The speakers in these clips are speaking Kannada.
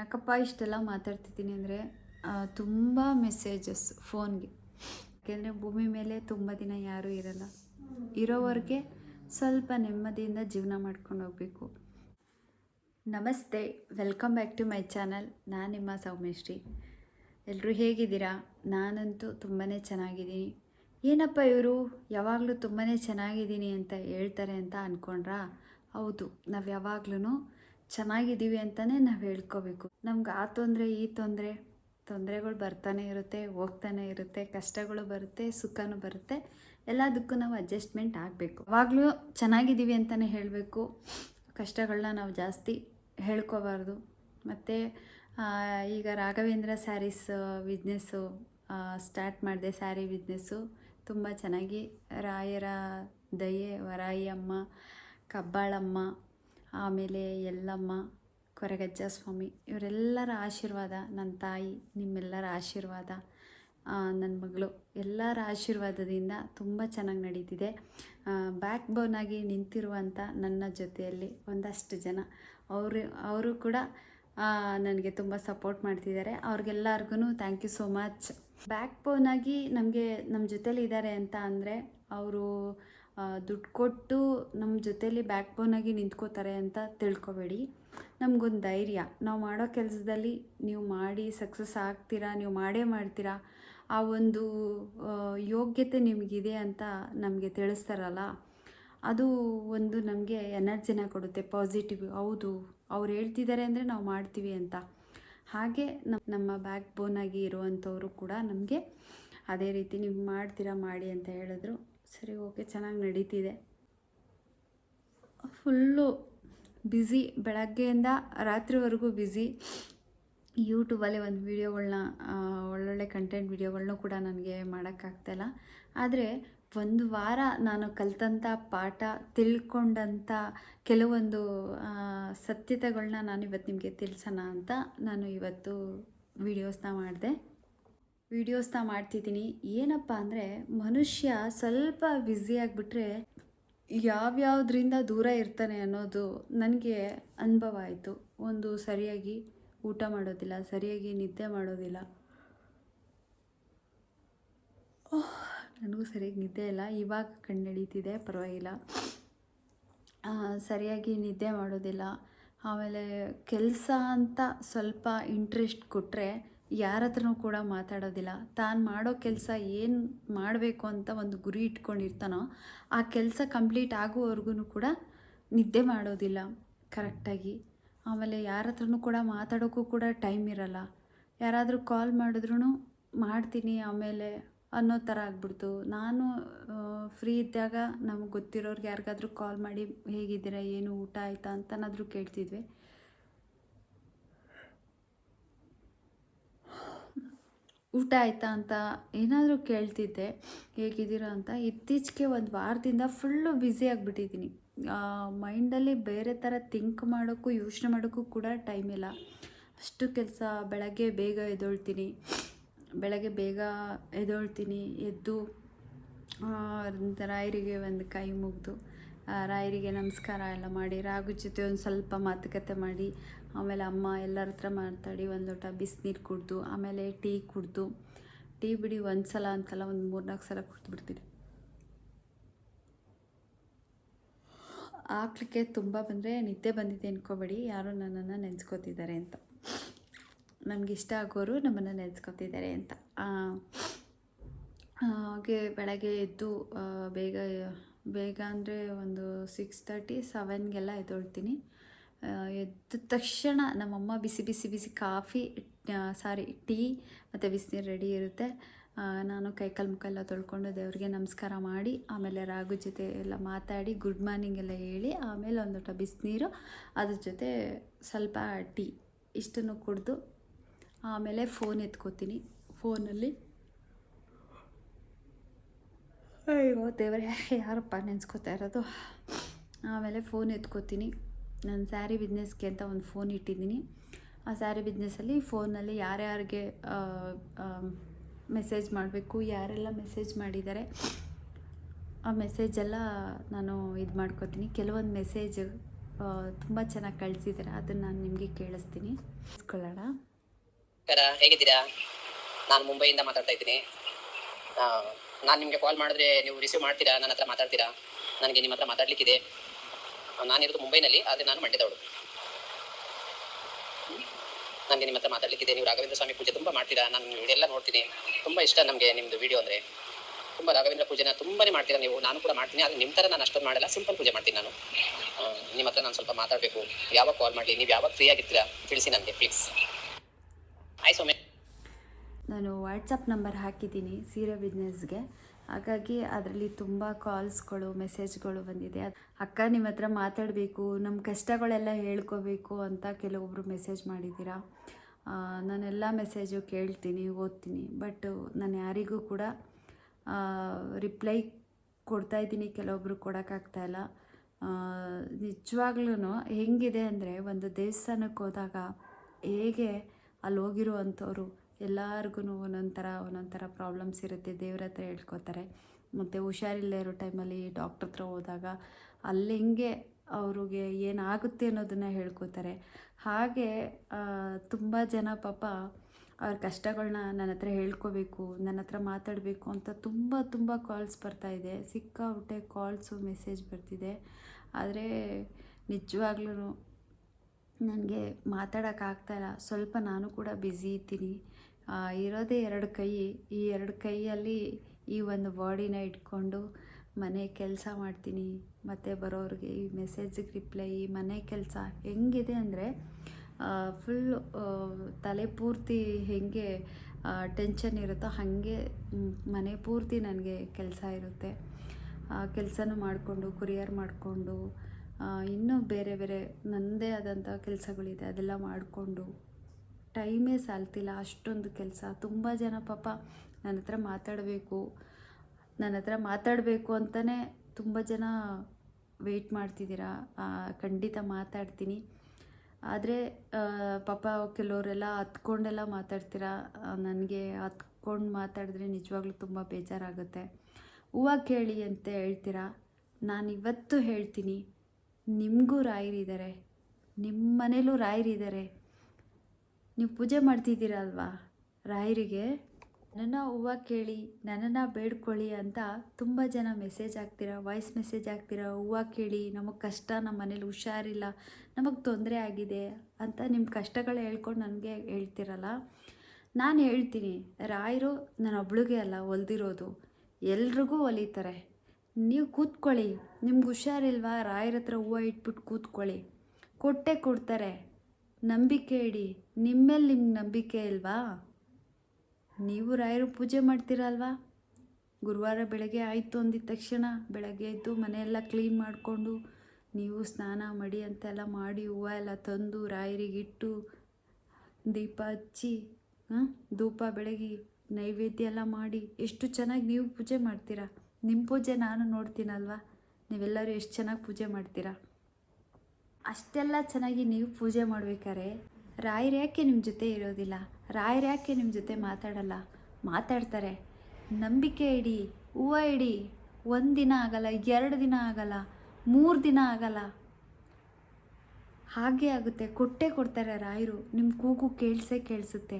ಯಾಕಪ್ಪ ಇಷ್ಟೆಲ್ಲ ಮಾತಾಡ್ತಿದ್ದೀನಿ ಅಂದರೆ ತುಂಬ ಮೆಸೇಜಸ್ ಫೋನ್ಗೆ. ಯಾಕೆಂದರೆ ಭೂಮಿ ಮೇಲೆ ತುಂಬ ದಿನ ಯಾರೂ ಇರಲ್ಲ. ಇರೋವರೆಗೆ ಸ್ವಲ್ಪ ನೆಮ್ಮದಿಯಿಂದ ಜೀವನ ಮಾಡ್ಕೊಂಡು ಹೋಗಬೇಕು. ನಮಸ್ತೆ welcome back to my channel ನಾನು ನಿಮ್ಮ ಸೌಮ್ಯಶ್ರೀ. ಎಲ್ಲರೂ ಹೇಗಿದ್ದೀರಾ? ನಾನಂತೂ ತುಂಬಾ ಚೆನ್ನಾಗಿದ್ದೀನಿ. ಏನಪ್ಪ ಇವರು? ಯಾವಾಗಲೂ ತುಂಬಾ ಚೆನ್ನಾಗಿದ್ದೀನಿ ಅಂತ ಹೇಳ್ತಾರೆ ಅಂತ ಅಂದ್ಕೊಂಡ್ರಾ ಹೌದು, ನಾವು ಯಾವಾಗ್ಲೂ ಚೆನ್ನಾಗಿದ್ದೀವಿ ಅಂತಲೇ ನಾವು ಹೇಳ್ಕೋಬೇಕು. ನಮ್ಗೆ ಆ ತೊಂದರೆ, ಈ ತೊಂದರೆ, ತೊಂದರೆಗಳು ಬರ್ತಾನೆ ಇರುತ್ತೆ, ಹೋಗ್ತಾನೆ ಇರುತ್ತೆ, ಕಷ್ಟಗಳು ಬರುತ್ತೆ, ಸುಖನೂ ಬರುತ್ತೆ. ಎಲ್ಲದಕ್ಕೂ ನಾವು ಅಡ್ಜಸ್ಟ್ಮೆಂಟ್ ಆಗಬೇಕು. ಯಾವಾಗಲೂ ಚೆನ್ನಾಗಿದ್ದೀವಿ ಅಂತಲೇ ಹೇಳಬೇಕು. ಕಷ್ಟಗಳನ್ನ ನಾವು ಜಾಸ್ತಿ ಹೇಳ್ಕೋಬಾರ್ದು. ಮತ್ತು ಈಗ ರಾಘವೇಂದ್ರ ಸ್ಯಾರೀಸ್ ಬಿಸ್ನೆಸ್ಸು ಸ್ಟಾರ್ಟ್ ಮಾಡಿದೆ ಸ್ಯಾರಿ ಬಿಸ್ನೆಸ್ಸು. ತುಂಬ ಚೆನ್ನಾಗಿ ರಾಯರ ದಯೆ, ವರಾಯಿ ಅಮ್ಮ, ಕಬ್ಬಾಳಮ್ಮ ಆಮೇಲೆ ಎಲ್ಲಮ್ಮ, ಕೊರಗಜ್ಜ ಸ್ವಾಮಿ, ಇವರೆಲ್ಲರ ಆಶೀರ್ವಾದ ನನ್ನ ತಾಯಿ, ನಿಮ್ಮೆಲ್ಲರ ಆಶೀರ್ವಾದ ನನ್ನ ಮಗಳು, ಎಲ್ಲರ ಆಶೀರ್ವಾದದಿಂದ ತುಂಬ ಚೆನ್ನಾಗಿ ನಡೀತಿದೆ. ಬ್ಯಾಕ್ ಬೋನಾಗಿ ನಿಂತಿರುವಂಥ ನನ್ನ ಜೊತೆಯಲ್ಲಿ ಒಂದಷ್ಟು ಜನ. ಅವರು ಅವರು ಕೂಡ ನನಗೆ ತುಂಬ ಸಪೋರ್ಟ್ ಮಾಡ್ತಿದ್ದಾರೆ. ಅವ್ರಿಗೆಲ್ಲರಿಗೂ ಥ್ಯಾಂಕ್ ಯು ಸೋ ಮಚ್ ಬ್ಯಾಕ್ ಬೋನಾಗಿ ನಮಗೆ ನಮ್ಮ ಜೊತೇಲಿ ಇದ್ದಾರೆ ಅಂತ ಅಂದರೆ, ಅವರು ದುಡ್ಡು ಕೊಟ್ಟು ನಮ್ಮ ಜೊತೇಲಿ ಬ್ಯಾಕ್ ಬೋನಾಗಿ ನಿಂತ್ಕೋತಾರೆ ಅಂತ ತಿಳ್ಕೊಬೇಡಿ. ನಮಗೊಂದು ಧೈರ್ಯ. ನಾವು ಮಾಡೋ ಕೆಲಸದಲ್ಲಿ ನೀವು ಮಾಡಿ ಸಕ್ಸಸ್ ಆಗ್ತೀರಾ, ನೀವು ಮಾಡೇ ಮಾಡ್ತೀರಾ, ಆ ಒಂದು ಯೋಗ್ಯತೆ ನಿಮಗಿದೆ ಅಂತ ನಮಗೆ ತಿಳಿಸ್ತಾರಲ್ಲ, ಅದು ಒಂದು ನಮಗೆ ಎನರ್ಜಿನ ಕೊಡುತ್ತೆ ಪಾಸಿಟಿವ್ ಹೌದು, ಅವ್ರು ಹೇಳ್ತಿದ್ದಾರೆ ಅಂದರೆ ನಾವು ಮಾಡ್ತೀವಿ ಅಂತ. ಹಾಗೆ ನಮ್ಮ ನಮ್ಮ ಬ್ಯಾಕ್ ಬೋನಾಗಿ ಇರುವಂಥವರು ಕೂಡ ನಮಗೆ ಅದೇ ರೀತಿ ನೀವು ಮಾಡ್ತೀರಾ, ಮಾಡಿ ಅಂತ ಹೇಳಿದ್ರು. ಸರಿ, ಓಕೆ, ಚೆನ್ನಾಗಿ ನಡೀತಿದೆ. ಫುಲ್ಲು ಬ್ಯುಸಿ, ಬೆಳಗ್ಗೆಯಿಂದ ರಾತ್ರಿವರೆಗೂ ಬ್ಯುಸಿ. ಯೂಟ್ಯೂಬಲ್ಲಿ ಒಂದು ವೀಡಿಯೋಗಳನ್ನ ಒಳ್ಳೊಳ್ಳೆ ಕಂಟೆಂಟ್ ವೀಡಿಯೋಗಳನ್ನೂ ಕೂಡ ನನಗೆ ಮಾಡೋಕ್ಕಾಗ್ತಾಯಿಲ್ಲ ಆದರೆ ಒಂದು ವಾರ ನಾನು ಕಲ್ತಂಥ ಪಾಠ, ತಿಳ್ಕೊಂಡಂಥ ಕೆಲವೊಂದು ಸತ್ಯತೆಗಳನ್ನ ನಾನು ಇವತ್ತು ನಿಮಗೆ ತಿಳಿಸೋಣ ಅಂತ ನಾನು ಇವತ್ತು ವೀಡಿಯೋಸ್ನ ಮಾಡಿದೆ. ವೀಡಿಯೋಸ್ನ ಮಾಡ್ತಿದ್ದೀನಿ. ಏನಪ್ಪ ಅಂದರೆ ಮನುಷ್ಯ ಸ್ವಲ್ಪ ಬ್ಯುಸಿ ಆಗಿಬಿಟ್ರೆ ಯಾವ್ಯಾವುದರಿಂದ ದೂರ ಇರ್ತಾನೆ ಅನ್ನೋದು ನನಗೆ ಅನುಭವ ಆಯಿತು. ಒಂದು ಸರಿಯಾಗಿ ಊಟ ಮಾಡೋದಿಲ್ಲ, ಸರಿಯಾಗಿ ನಿದ್ದೆ ಮಾಡೋದಿಲ್ಲ. ನನಗೂ ಸರಿಯಾಗಿ ನಿದ್ದೆ ಇಲ್ಲ. ಇವಾಗ ಕಣ್ಣು ಪರವಾಗಿಲ್ಲ. ಸರಿಯಾಗಿ ನಿದ್ದೆ ಮಾಡೋದಿಲ್ಲ. ಆಮೇಲೆ ಕೆಲಸ ಅಂತ ಸ್ವಲ್ಪ ಇಂಟ್ರೆಸ್ಟ್ ಕೊಟ್ಟರೆ ಯಾರ ಹತ್ರನೂ ಕೂಡ ಮಾತಾಡೋದಿಲ್ಲ. ತಾನು ಮಾಡೋ ಕೆಲಸ ಏನು ಮಾಡಬೇಕು ಅಂತ ಒಂದು ಗುರಿ ಇಟ್ಕೊಂಡಿರ್ತಾನೋ, ಆ ಕೆಲಸ ಕಂಪ್ಲೀಟ್ ಆಗುವವರೆಗೂ ಕೂಡ ನಿದ್ದೆ ಮಾಡೋದಿಲ್ಲ ಕರೆಕ್ಟಾಗಿ. ಆಮೇಲೆ ಯಾರ ಹತ್ರನೂ ಕೂಡ ಮಾತಾಡೋಕ್ಕೂ ಕೂಡ ಟೈಮ್ ಇರಲ್ಲ. ಯಾರಾದರೂ ಕಾಲ್ ಮಾಡಿದ್ರೂ ಮಾಡ್ತೀನಿ ಆಮೇಲೆ ಅನ್ನೋ ಥರ ಆಗ್ಬಿಡ್ತು. ನಾನು ಫ್ರೀ ಇದ್ದಾಗ ನಮಗೆ ಗೊತ್ತಿರೋರ್ಗೆ ಯಾರಿಗಾದ್ರೂ ಕಾಲ್ ಮಾಡಿ, ಹೇಗಿದ್ದೀರಾ? ಏನು ಊಟ ಆಯಿತಾ? ಅಂತನಾದರೂ ಕೇಳ್ತಿದ್ವಿ. ಊಟ ಆಯಿತಾ ಅಂತ ಏನಾದರೂ ಕೇಳ್ತಿದ್ದೆ, ಹೇಗಿದ್ದೀರಾ ಅಂತ. ಇತ್ತೀಚೆಗೆ ಒಂದು ವಾರದಿಂದ ಫುಲ್ಲು ಬ್ಯುಸಿ ಆಗಿಬಿಟ್ಟಿದ್ದೀನಿ. ಮೈಂಡಲ್ಲಿ ಬೇರೆ ಥರ ಥಿಂಕ್ ಮಾಡೋಕ್ಕೂ, ಯೋಚನೆ ಮಾಡೋಕ್ಕೂ ಕೂಡ ಟೈಮ್ ಇಲ್ಲ. ಅಷ್ಟು ಕೆಲಸ, ಬೆಳಗ್ಗೆ ಬೇಗ ಎದ್ದೊಳ್ತೀನಿ. ಬೆಳಗ್ಗೆ ಬೇಗ ಎದ್ದೊಳ್ತೀನಿ, ಎದ್ದು ರಾಯರಿಗೆ ಒಂದು ಕೈ ಮುಗಿದು ರಾಯರಿಗೆ ನಮಸ್ಕಾರ ಎಲ್ಲ ಮಾಡಿ ರಾಗು ಜೊತೆ ಒಂದು ಸ್ವಲ್ಪ ಮಾತುಕತೆ ಮಾಡಿ ಆಮೇಲೆ ಅಮ್ಮ ಎಲ್ಲರ ಹತ್ರ ಮಾತಾಡಿ ಒಂದು ಲೋಟ ಬಿಸಿನೀರು ಕುಡಿದು, ಆಮೇಲೆ ಟೀ ಕುಡಿದು. ಟೀ ಬಿಡಿ ಒಂದು ಸಲ ಅಂತಲ್ಲ ಒಂದು ಮೂರ್ನಾಲ್ಕು ಸಲ ಕುಡಿದ್ಬಿಡ್ತೀನಿ. ಹಾಕ್ಲಿಕ್ಕೆ ತುಂಬ ಬಂದರೆ ನಿದ್ದೆ ಬಂದಿದೆ ಅನ್ಕೋಬೇಡಿ, ಯಾರೋ ನನ್ನನ್ನು ನೆನೆಸ್ಕೋತಿದ್ದಾರೆ ಅಂತ. ನಮ್ಗೆ ಇಷ್ಟ ಆಗೋರು ನಮ್ಮನ್ನು ನೆನೆಸ್ಕೋತಿದ್ದಾರೆ ಅಂತ. ಹಾಗೆ ಬೆಳಗ್ಗೆ ಎದ್ದು ಬೇಗ ಬೇಗ ಅಂದರೆ ಒಂದು ಸಿಕ್ಸ್ ತರ್ಟಿ ಸೆವೆನ್ಗೆಲ್ಲ ಎದ್ದೊಳ್ತೀನಿ. ಎದ್ದ ತಕ್ಷಣ ನಮ್ಮಮ್ಮ ಬಿಸಿ ಬಿಸಿ ಬಿಸಿ ಕಾಫಿ ಸಾರಿ ಟೀ ಮತ್ತು ಬಿಸಿನೀರು ರೆಡಿ ಇರುತ್ತೆ. ನಾನು ಕೈಕಾಲು ಮುಖ ಎಲ್ಲ ತೊಳ್ಕೊಂಡು ದೇವ್ರಿಗೆ ನಮಸ್ಕಾರ ಮಾಡಿ, ಆಮೇಲೆ ರಾಗು ಜೊತೆ ಎಲ್ಲ ಮಾತಾಡಿ ಗುಡ್ ಮಾರ್ನಿಂಗ್ ಎಲ್ಲ ಹೇಳಿ, ಆಮೇಲೆ ಒಂದು ಲೋಟ ಬಿಸಿನೀರು, ಅದ್ರ ಜೊತೆ ಸ್ವಲ್ಪ ಟೀ ಇಷ್ಟನ್ನು ಕುಡಿದು ಆಮೇಲೆ ಫೋನ್ ಎತ್ಕೋತೀನಿ. ಫೋನಲ್ಲಿ ಅಯ್ಯೋ ದೇವರೇ, ಯಾರಪ್ಪ ನೆನ್ಸ್ಕೋತಾ ಇರೋದು? ಆಮೇಲೆ ಫೋನ್ ಎತ್ಕೋತೀನಿ. ನಾನು ಸ್ಯಾರಿ ಬಿಸ್ನೆಸ್ಗೆ ಅಂತ ಒಂದು ಫೋನ್ ಇಟ್ಟಿದ್ದೀನಿ. ಆ ಸ್ಯಾರಿ ಬಿಸ್ನೆಸ್ಸಲ್ಲಿ ಫೋನಲ್ಲಿ ಯಾರ್ಯಾರಿಗೆ ಮೆಸೇಜ್ ಮಾಡಬೇಕು ಯಾರೆಲ್ಲ ಮೆಸೇಜ್ ಮಾಡಿದ್ದಾರೆ ಆ ಮೆಸೇಜೆಲ್ಲ ನಾನು ಇದು ಮಾಡ್ಕೋತೀನಿ. ಕೆಲವೊಂದು ಮೆಸೇಜ್ ತುಂಬ ಚೆನ್ನಾಗಿ ಕಳಿಸಿದ್ದಾರೆ. ಅದನ್ನು ನಾನು ನಿಮಗೆ ಕೇಳಿಸ್ತೀನಿ. ಕೇಳಿಸ್ಕೊಳ್ಳೋಣ. ನಮಸ್ಕಾರ ಹೇಗಿದ್ದೀರಾ? ನಾನು ಮುಂಬೈಯಿಂದ ಮಾತಾಡ್ತಾ ಇದ್ದೀನಿ. ನಾನು ನಿಮಗೆ ಕಾಲ್ ಮಾಡಿದ್ರೆ ನೀವು ರಿಸೀವ್ ಮಾಡ್ತೀರಾ? ನನ್ನ ಹತ್ರ ಮಾತಾಡ್ತೀರಾ? ನನಗೆ ನಿಮ್ಮ ಹತ್ರ ಮಾತಾಡಲಿಕ್ಕಿದೆ. ನಾನಿರೋದು ಮುಂಬೈನಲ್ಲಿ, ಆದರೆ ನಾನು ಮಂಡ್ಯದವಳು. ನನಗೆ ನಿಮ್ಮ ಹತ್ರ ಮಾತಾಡಲಿಕ್ಕಿದೆ. ನೀವು ರಾಘವೇಂದ್ರ ಸ್ವಾಮಿ ಪೂಜೆ ತುಂಬ ಮಾಡ್ತೀರಾ? ನಾನು ಎಲ್ಲ ನೋಡ್ತೀನಿ. ತುಂಬ ಇಷ್ಟ ನಮಗೆ ನಿಮ್ಮದು ವಿಡಿಯೋ ಅಂದರೆ. ತುಂಬ ರಾಘವೇಂದ್ರ ಪೂಜೆನ ತುಂಬನೇ ಮಾಡ್ತೀರಾ ನೀವು? ನಾನು ಕೂಡ ಮಾಡ್ತೀನಿ. ಆದರೆ ನಿಮ್ಮ ಥರ ನಾನು ಅಷ್ಟೊಂದು ಮಾಡಲ್ಲ. ಸಿಂಪಲ್ ಪೂಜೆ ಮಾಡ್ತೀನಿ ನಾನು. ನಿಮ್ಮ ಹತ್ರ ನಾನು ಸ್ವಲ್ಪ ಮಾತಾಡಬೇಕು. ಯಾವಾಗ ಕಾಲ್ ಮಾಡಲಿ? ನೀವು ಯಾವಾಗ ಫ್ರೀ ಆಗಿರ್ತೀರಾ? ತಿಳಿಸಿ ನನಗೆ ಪ್ಲೀಸ್ ಆಯ್ತು ಸೌಮ್ಯ. ನಾನು ವಾಟ್ಸಪ್ ನಂಬರ್ ಹಾಕಿದ್ದೀನಿ, ಸೀರೆ ಬಿಸ್ನೆಸ್ಗೆ ಹಾಗಾಗಿ ಅದರಲ್ಲಿ ತುಂಬ ಕಾಲ್ಸ್ಗಳು, ಮೆಸೇಜ್ಗಳು ಬಂದಿದೆ. ಅಕ್ಕ ನಿಮ್ಮ ಹತ್ರ ಮಾತಾಡಬೇಕು ನಮ್ಮ ಕಷ್ಟಗಳೆಲ್ಲ ಹೇಳ್ಕೋಬೇಕು ಅಂತ ಕೆಲವೊಬ್ಬರು ಮೆಸೇಜ್ ಮಾಡಿದ್ದೀರಾ? ನಾನೆಲ್ಲ ಮೆಸೇಜು ಕೇಳ್ತೀನಿ, ಓದ್ತೀನಿ. ಬಟ್ ನಾನು ಯಾರಿಗೂ ಕೂಡ ರಿಪ್ಲೈ ಕೊಡ್ತಾ ಇದ್ದೀನಿ, ಕೆಲವೊಬ್ರು ಕೊಡೋಕ್ಕಾಗ್ತಾಯಿಲ್ಲ ನಿಜವಾಗ್ಲೂ ಹೆಂಗಿದೆ ಅಂದರೆ ಒಂದು ದೇವಸ್ಥಾನಕ್ಕೆ ಹೋದಾಗ ಹೇಗೆ ಅಲ್ಲಿ ಹೋಗಿರುವಂಥವ್ರು ಎಲ್ಲರಿಗೂ ಒಂದೊಂಥರ ಒಂದೊಂಥರ ಪ್ರಾಬ್ಲಮ್ಸ್ ಇರುತ್ತೆ. ದೇವ್ರ ಹತ್ರ ಹೇಳ್ಕೊತಾರೆ. ಮತ್ತು ಹುಷಾರಿಲ್ಲದೆ ಇರೋ ಟೈಮಲ್ಲಿ ಡಾಕ್ಟ್ರ್ ಹತ್ರ ಹೋದಾಗ ಅಲ್ಲಿ ಹೆಂಗೆ ಅವ್ರಿಗೆ ಏನಾಗುತ್ತೆ ಅನ್ನೋದನ್ನು ಹೇಳ್ಕೊತಾರೆ. ಹಾಗೆ ತುಂಬ ಜನ ಪಾಪ ಅವ್ರ ಕಷ್ಟಗಳನ್ನ ನನ್ನ ಹತ್ರ ಹೇಳ್ಕೋಬೇಕು ನನ್ನ ಹತ್ರ ಮಾತಾಡಬೇಕು ಅಂತ ತುಂಬ ತುಂಬ ಕಾಲ್ಸ್ ಬರ್ತಾಯಿದೆ ಸಿಕ್ಕಾಬಿಟ್ಟೆ ಕಾಲ್ಸು ಮೆಸೇಜ್ ಬರ್ತಿದೆ. ಆದರೆ ನಿಜವಾಗ್ಲೂ ನನಗೆ ಮಾತಾಡೋಕ್ಕಾಗ್ತಾಯಿಲ್ಲ ಸ್ವಲ್ಪ ನಾನು ಕೂಡ ಬ್ಯುಸಿ ಇದ್ದೀನಿ. ಇರೋದೇ ಎರಡು ಕೈ. ಈ ಎರಡು ಕೈಯಲ್ಲಿ ಈ ಒಂದು ಬಾಡಿನ ಇಟ್ಕೊಂಡು ಮನೆ ಕೆಲಸ ಮಾಡ್ತೀನಿ. ಮತ್ತು ಬರೋರಿಗೆ ಈ ಮೆಸೇಜಿಗೆ ರಿಪ್ಲೈ ಈ ಮನೆ ಕೆಲಸ ಹೆಂಗಿದೆ ಅಂದರೆ ಫುಲ್ ತಲೆ ಪೂರ್ತಿ ಹೆಂಗೆ ಟೆನ್ಷನ್ ಇರುತ್ತೋ ಹಾಗೆ ಮನೆ ಪೂರ್ತಿ ನನಗೆ ಕೆಲಸ ಇರುತ್ತೆ. ಕೆಲಸನೂ ಮಾಡಿಕೊಂಡು ಕುರಿಯರ್ ಮಾಡಿಕೊಂಡು ಇನ್ನೂ ಬೇರೆ ಬೇರೆ ನನ್ನದೇ ಆದಂಥ ಕೆಲಸಗಳಿದೆ. ಅದೆಲ್ಲ ಮಾಡಿಕೊಂಡು ಟೈಮೇ ಸಾಲ್ತಿಲ್ಲ, ಅಷ್ಟೊಂದು ಕೆಲಸ. ತುಂಬ ಜನ ಪಾಪ ನನ್ನ ಹತ್ರ ಮಾತಾಡಬೇಕು ನನ್ನ ಹತ್ರ ಮಾತಾಡಬೇಕು ಅಂತಲೇ ತುಂಬ ಜನ ವೆಯ್ಟ್ ಮಾಡ್ತಿದ್ದೀರಾ? ಖಂಡಿತ ಮಾತಾಡ್ತೀನಿ. ಆದರೆ ಪಾಪ ಕೆಲವರೆಲ್ಲ ಹತ್ಕೊಂಡೆಲ್ಲ ಮಾತಾಡ್ತೀರಾ? ನನಗೆ ಹತ್ಕೊಂಡು ಮಾತಾಡಿದ್ರೆ ನಿಜವಾಗ್ಲೂ ತುಂಬ ಬೇಜಾರಾಗುತ್ತೆ. ಹೂವು ಕೇಳಿ ಅಂತ ಹೇಳ್ತೀರಾ? ನಾನು ಇವತ್ತು ಹೇಳ್ತೀನಿ, ನಿಮಗೂ ರಾಯರಿದ್ದಾರೆ ನಿಮ್ಮ ಮನೇಲೂ ರಾಯರಿದ್ದಾರೆ ನೀವು ಪೂಜೆ ಮಾಡ್ತಿದ್ದೀರಲ್ವಾ ರಾಯರಿಗೆ? ನನ್ನ ಹೂವು ಕೇಳಿ, ನನ್ನನ್ನು ಬೇಡ್ಕೊಳ್ಳಿ ಅಂತ ತುಂಬ ಜನ ಮೆಸೇಜ್ ಆಗ್ತೀರ ವಾಯ್ಸ್ ಮೆಸೇಜ್ ಆಗ್ತೀರ ಹೂವು ಕೇಳಿ, ನಮಗೆ ಕಷ್ಟ ನಮ್ಮ ಮನೇಲಿ ಹುಷಾರಿಲ್ಲ, ನಮಗೆ ತೊಂದರೆ ಆಗಿದೆ ಅಂತ ನಿಮ್ಮ ಕಷ್ಟಗಳು ಹೇಳ್ಕೊಂಡು ನನಗೆ ಹೇಳ್ತಿರಲ್ಲ? ನಾನು ಹೇಳ್ತೀನಿ, ರಾಯರು ನನ್ನ ಒಬ್ಳಿಗೆ ಅಲ್ಲ ಹೊಲ್ದಿರೋದು ಎಲ್ರಿಗೂ ಹೊಲಿತಾರೆ ನೀವು ಕೂತ್ಕೊಳ್ಳಿ, ನಿಮ್ಗೆ ಹುಷಾರಿಲ್ವಾ, ರಾಯರ ಹತ್ರ ಹೂವು ಇಟ್ಬಿಟ್ಟು ಕೂತ್ಕೊಳ್ಳಿ. ಕೊಟ್ಟೆ ಕೊಡ್ತಾರೆ. ನಂಬಿಕೆ ಇಡಿ. ನಿಮ್ಮೇಲೆ ನಿಮ್ಗೆ ನಂಬಿಕೆ ಇಲ್ವಾ? ನೀವು ರಾಯರು ಪೂಜೆ ಮಾಡ್ತೀರಲ್ವಾ? ಗುರುವಾರ ಬೆಳಗ್ಗೆ ಆಯಿತು ಅಂದಿದ ತಕ್ಷಣ ಬೆಳಗ್ಗೆ ಎದ್ದು ಮನೆಯೆಲ್ಲ ಕ್ಲೀನ್ ಮಾಡಿಕೊಂಡು ನೀವು ಸ್ನಾನ ಮಡಿ ಅಂತೆಲ್ಲ ಮಾಡಿ ಹೂವು ಎಲ್ಲ ತಂದು ರಾಯರಿಗೆ ಇಟ್ಟು ದೀಪ ಹಚ್ಚಿ, ಹಾಂ, ಧೂಪ ಬೆಳಗಿ ನೈವೇದ್ಯ ಎಲ್ಲ ಮಾಡಿ ಎಷ್ಟು ಚೆನ್ನಾಗಿ ನೀವು ಪೂಜೆ ಮಾಡ್ತೀರಾ? ನಿಮ್ಮ ಪೂಜೆ ನಾನು ನೋಡ್ತೀನಲ್ವಾ? ನೀವೆಲ್ಲರೂ ಎಷ್ಟು ಚೆನ್ನಾಗಿ ಪೂಜೆ ಮಾಡ್ತೀರಾ? ಅಷ್ಟೆಲ್ಲ ಚೆನ್ನಾಗಿ ನೀವು ಪೂಜೆ ಮಾಡ್ಬೇಕಾರೆ ರಾಯರು ಯಾಕೆ ನಿಮ್ಮ ಜೊತೆ ಇರೋದಿಲ್ಲ? ರಾಯರು ಯಾಕೆ ನಿಮ್ಮ ಜೊತೆ ಮಾತಾಡಲ್ಲ? ಮಾತಾಡ್ತಾರೆ. ನಂಬಿಕೆ ಇಡಿ, ಹೂವು ಇಡಿ, ಒಂದು ದಿನ ಆಗಲ್ಲ, ಎರಡು ದಿನ ಆಗಲ್ಲ, ಮೂರು ದಿನ ಆಗಲ್ಲ. ಹಾಗೆ ಆಗುತ್ತೆ. ಕೊಟ್ಟೆ ಕೊಡ್ತಾರೆ ರಾಯರು. ನಿಮ್ಮ ಕೂಗು ಕೇಳಿಸೇ ಕೇಳಿಸುತ್ತೆ.